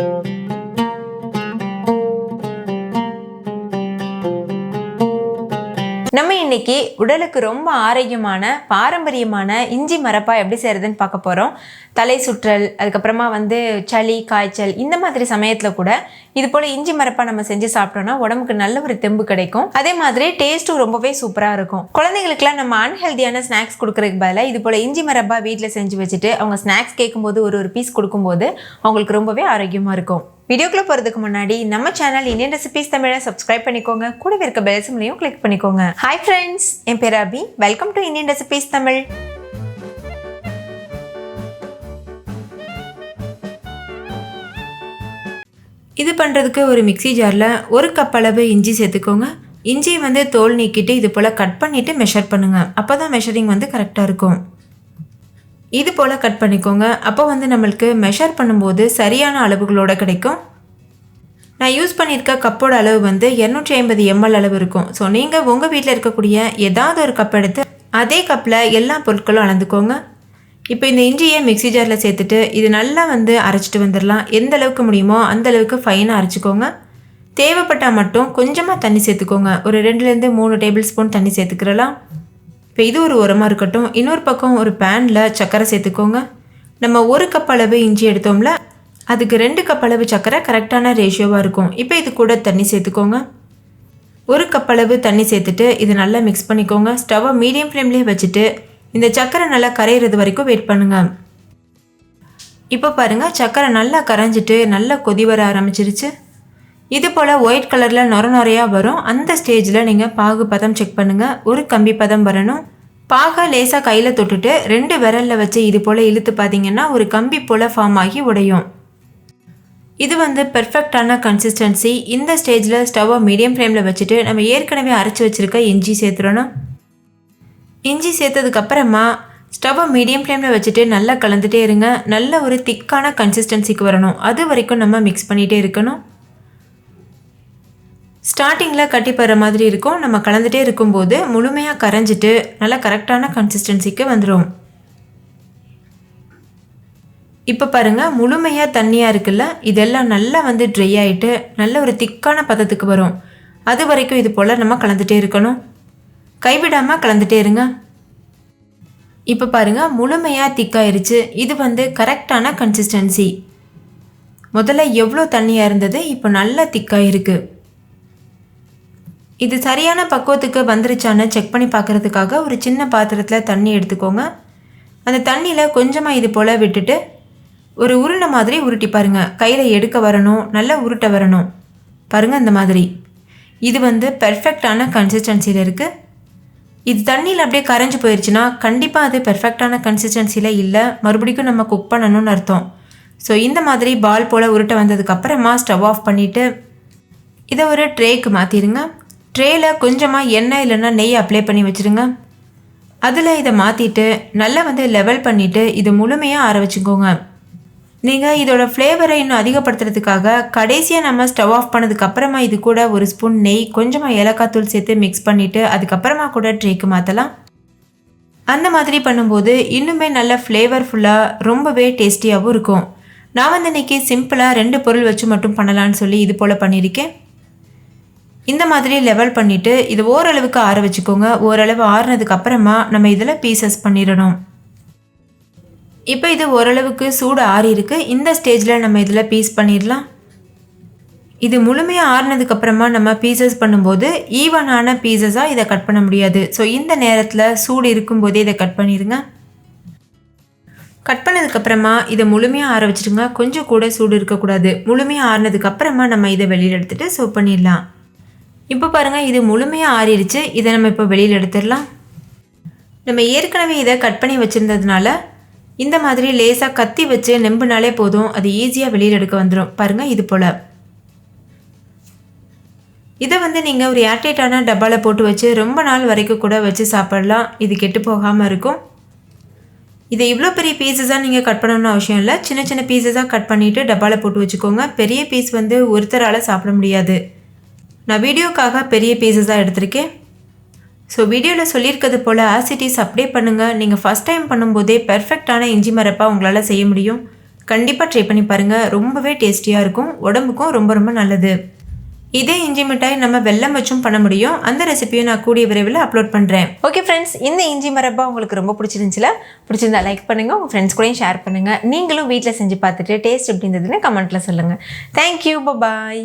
நம்ம இன்னைக்கு உடலுக்கு ரொம்ப ஆரோக்கியமான பாரம்பரியமான இஞ்சி மரப்பா எப்படி செய்யறதுன்னு பார்க்க போகிறோம் தலை சுற்றல் அதுக்கப்புறமா வந்து சளி காய்ச்சல் இந்த மாதிரி சமயத்தில் கூட இது போல் இஞ்சி மரப்பா நம்ம செஞ்சு சாப்பிட்டோம்னா உடம்புக்கு நல்ல ஒரு தெம்பு கிடைக்கும். அதே மாதிரி டேஸ்ட்டும் ரொம்பவே சூப்பராக இருக்கும். குழந்தைங்களுக்குலாம் நம்ம அன்ஹெல்தியான ஸ்நாக்ஸ் கொடுக்குறதுக்கு பதிலாக இது போல் இஞ்சி மரப்பா வீட்டில் செஞ்சு வச்சுட்டு அவங்க ஸ்நாக்ஸ் கேட்கும்போது ஒரு ஒரு பீஸ் கொடுக்கும்போது அவங்களுக்கு ரொம்பவே ஆரோக்கியமாக இருக்கும். வீடியோக்குள்ள போகிறதுக்கு முன்னாடி நம்ம சேனல் இந்தியன் ரெசிபிஸ் தமிழை சப்ஸ்கிரைப் பண்ணிக்கோங்க. கூடவே இருக்க பெல்சிம்லையும் கிளிக் பண்ணிக்கோங்க. ஹாய் ஃப்ரெண்ட்ஸ் என் பேர் Abhi. Welcome to Indian recipes Tamil. இது பண்ணுறதுக்கு ஒரு மிக்ஸி ஜாரில் ஒரு கப் அளவு இஞ்சி சேர்த்துக்கோங்க. இஞ்சி வந்து தோல் நீக்கிட்டு இது போல் கட் பண்ணிவிட்டு மெஷர் பண்ணுங்கள் அப்போ தான் மெஷரிங் வந்து கரெக்டாக இருக்கும். இது போல் கட் பண்ணிக்கோங்க. அப்போ வந்து நம்மளுக்கு மெஷர் பண்ணும்போது சரியான அளவுகளோட கிடைக்கும். நான் யூஸ் பண்ணியிருக்க கப்போட அளவு வந்து இரநூற்றி ஐம்பது எம்எல் அளவு இருக்கும். ஸோ நீங்கள் உங்கள் வீட்டில் இருக்கக்கூடிய ஏதாவது ஒரு கப் எடுத்து அதே கப்பில் எல்லா பொருட்களும் அளந்துக்கோங்க. இப்போ இந்த இஞ்சியை மிக்ஸி ஜாரில் சேர்த்துட்டு இது நல்லா வந்து அரைச்சிட்டு வந்துடலாம் எந்த அளவுக்கு முடியுமோ அந்த அளவுக்கு ஃபைனாக அரைச்சிக்கோங்க. தேவைப்பட்டால் மட்டும் கொஞ்சமாக தண்ணி சேர்த்துக்கோங்க. ஒரு ரெண்டுலேருந்து மூணு டேபிள் ஸ்பூன் தண்ணி சேர்த்துக்கிறலாம். இப்போ இது ஒரு உரமாக இருக்கட்டும். இன்னொரு பக்கம் ஒரு பேனில் சர்க்கரை சேர்த்துக்கோங்க. நம்ம ஒரு கப் அளவு இஞ்சி எடுத்தோம்ல அதுக்கு ரெண்டு கப் அளவு சர்க்கரை கரெக்டான ரேஷியோவாக இருக்கும். இப்போ இது கூட தண்ணி சேர்த்துக்கோங்க. ஒரு கப் அளவு தண்ணி சேர்த்துட்டு இது நல்லா மிக்ஸ் பண்ணிக்கோங்க. ஸ்டவ்வை மீடியம் ஃப்ளேம்லேயே வச்சுட்டு இந்த சர்க்கரை நல்லா கரையிறது வரைக்கும் வெயிட் பண்ணுங்கள் இப்போ பாருங்கள் சர்க்கரை நல்லா கரைஞ்சிட்டு நல்லா கொதி வர ஆரம்பிச்சிருச்சு. இது போல் ஒயிட் கலரில் நொர நொறையாக வரும். அந்த ஸ்டேஜில் நீங்கள் பாகு பதம் செக் பண்ணுங்கள் ஒரு கம்பி பதம் வரணும். பாகா லேசாக கையில் தொட்டுட்டு ரெண்டு விரலில் வச்சு இது போல் இழுத்து பார்த்தீங்கன்னா ஒரு கம்பி போல் ஃபார்ம் ஆகி உடையும். இது வந்து பெர்ஃபெக்டான கன்சிஸ்டன்சி இந்த ஸ்டேஜில் ஸ்டவ்வை மீடியம் ஃப்ளேமில் வச்சுட்டு நம்ம ஏற்கனவே அரைச்சி வச்சுருக்க இஞ்சி சேர்த்துடணும். இஞ்சி சேர்த்ததுக்கப்புறமா ஸ்டவ்வை மீடியம் ஃப்ளேமில் வச்சுட்டு நல்லா கலந்துகிட்டே இருங்க. நல்ல ஒரு திக்கான கன்சிஸ்டன்சிக்கு வரணும். அது வரைக்கும் நம்ம மிக்ஸ் பண்ணிகிட்டே இருக்கணும். ஸ்டார்டிங்கில் கட்டிப்படுற மாதிரி இருக்கும். நம்ம கலந்துகிட்டே இருக்கும்போது முழுமையாக கரைஞ்சிட்டு நல்லா கரெக்டான கன்சிஸ்டன்சிக்கு வந்துடும் இப்போ பாருங்கள் முழுமையாக தண்ணியாக இருக்குல்ல இதெல்லாம் நல்லா வந்து ட்ரை ஆகிட்டு நல்ல ஒரு திக்கான பதத்துக்கு வரும். அது வரைக்கும் இது போல் நம்ம கலந்துகிட்டே இருக்கணும். கைவிடாமல் கலந்துகிட்டே இருங்க. இப்போ பாருங்கள் முழுமையாக திக்காயிருச்சு. இது வந்து கரெக்டான கன்சிஸ்டன்சி முதல்ல எவ்வளோ தண்ணியாக இருந்தது இப்போ நல்லா திக்காக இருக்குது இது சரியான பக்குவத்துக்கு வந்துருச்சான்னு செக் பண்ணி பார்க்குறதுக்காக ஒரு சின்ன பாத்திரத்தில் தண்ணி எடுத்துக்கோங்க. அந்த தண்ணியில் கொஞ்சமாக இது போல் விட்டுட்டு ஒரு உருண்டை மாதிரி உருட்டி பாருங்கள் கையில் எடுக்க வரணும் நல்லா உருட்ட வரணும். பாருங்கள் இந்த மாதிரி. இது வந்து பெர்ஃபெக்டான கன்சிஸ்டன்சியில் இருக்குது இது தண்ணியில் அப்படியே கரைஞ்சி போயிடுச்சுன்னா கண்டிப்பாக அது பெர்ஃபெக்டான கன்சிஸ்டன்சியில் இல்லை. மறுபடிக்கும் நம்ம குக் பண்ணணும்னு அர்த்தம். ஸோ இந்த மாதிரி பால் போல் உருட்ட வந்ததுக்கப்புறமா ஸ்டவ் ஆஃப் பண்ணிவிட்டு இதை ஒரு ட்ரேக்கு மாற்றிடுங்க ட்ரேயில் கொஞ்சமாக எண்ணெய் இல்லைன்னா நெய் அப்ளை பண்ணி வச்சுருங்க. அதில் இதை மாற்றிட்டு நல்லா வந்து லெவல் பண்ணிவிட்டு இது முழுமையாக ஆற வச்சுக்கோங்க. நீங்கள் இதோட ஃப்ளேவரை இன்னும் அதிகப்படுத்துறதுக்காக கடைசியாக நம்ம ஸ்டவ் ஆஃப் பண்ணதுக்கப்புறமா இது கூட ஒரு ஸ்பூன் நெய் கொஞ்சமாக ஏலக்காய் தூள் சேர்த்து மிக்ஸ் பண்ணிவிட்டு அதுக்கப்புறமா கூட ட்ரேக்கு மாற்றலாம் அந்த மாதிரி பண்ணும்போது இன்னுமே நல்ல ஃப்ளேவர்ஃபுல்லாக ரொம்பவே டேஸ்டியாகவும் இருக்கும். நான் வந்து இன்றைக்கி சிம்பிளாக ரெண்டு பொருள் வச்சு மட்டும் பண்ணலான்னு சொல்லி இது போல் பண்ணியிருக்கேன். இந்த மாதிரி லெவல் பண்ணிவிட்டு இது ஓரளவுக்கு ஆற வச்சுக்கோங்க. ஓரளவு ஆறுனதுக்கு அப்புறமா நம்ம இதில் பீசஸ் பண்ணிடணும். இப்போ இது ஓரளவுக்கு சூடு ஆறி இருக்கு. இந்த ஸ்டேஜில் நம்ம இதில் பீஸ் பண்ணிடலாம். இது முழுமையாக ஆறுனதுக்கப்புறமா நம்ம பீசஸ் பண்ணும்போது ஈவனான பீசஸாக இதை கட் பண்ண முடியாது. ஸோ இந்த நேரத்தில் சூடு இருக்கும்போதே இதை கட் பண்ணிடுங்க. கட் பண்ணதுக்கப்புறமா இதை முழுமையாக ஆற வச்சுடுங்க. கொஞ்சம் கூட சூடு இருக்கக்கூடாது. முழுமையாக ஆறுனதுக்கப்புறமா நம்ம இதை வெளியில் எடுத்துகிட்டு சோப் பண்ணிடலாம். இப்போ பாருங்கள் இது முழுமையாக ஆறிடுச்சு. இதை நம்ம இப்போ வெளியில் எடுத்துடலாம். நம்ம ஏற்கனவே இதை கட் பண்ணி வச்சுருந்ததுனால இந்த மாதிரி லேசாக கத்தி வச்சு நெம்புனாலே போதும். அது ஈஸியாக வெளியில் எடுக்க வந்துடும் பாருங்கள் இது போல். இதை வந்து நீங்கள் ஒரு ஏர்டைட்டான டப்பாவில் போட்டு வச்சு ரொம்ப நாள் வரைக்கும் கூட வச்சு சாப்பிடலாம். இது கெட்டு போகாமல் இருக்கும். இதை இவ்வளோ பெரிய பீசஸாக நீங்கள் கட் பண்ணணும்னு அவசியம் இல்லை. சின்ன சின்ன பீசஸாக கட் பண்ணிவிட்டு டப்பாவில் போட்டு வச்சுக்கோங்க. பெரிய பீஸ் வந்து ஒருத்தரால் சாப்பிட முடியாது. நான் வீடியோக்காக பெரிய பீசஸாக எடுத்திருக்கேன். ஸோ வீடியோவில் சொல்லியிருக்கிறது போல் ஆசிட்டிஸ் அப்டே பண்ணுங்கள் நீங்கள் ஃபஸ்ட் டைம் பண்ணும்போதே பெர்ஃபெக்டான இஞ்சி மரப்பாக உங்களால் செய்ய முடியும். கண்டிப்பாக ட்ரை பண்ணி பாருங்கள் ரொம்பவே டேஸ்டியாக இருக்கும். உடம்புக்கும் ரொம்ப ரொம்ப நல்லது. இதே இஞ்சி மிட்டாய் நம்ம வெள்ளம் வச்சும் பண்ண முடியும். அந்த ரெசிபியை நான் கூடிய விரைவில் அப்லோட் பண்ணுறேன் ஓகே ஃப்ரெண்ட்ஸ் இந்த இஞ்சி மரப்பா உங்களுக்கு ரொம்ப பிடிச்சிருந்துச்சுல பிடிச்சிருந்தா லைக் பண்ணுங்கள் உங்கள் ஃப்ரெண்ட்ஸ் கூடயும் ஷேர் பண்ணுங்கள் நீங்களும் வீட்டில் செஞ்சு பார்த்துட்டு டேஸ்ட் எப்படி இருந்ததுன்னு கமெண்ட்டில் சொல்லுங்கள் தேங்க்யூ பாய்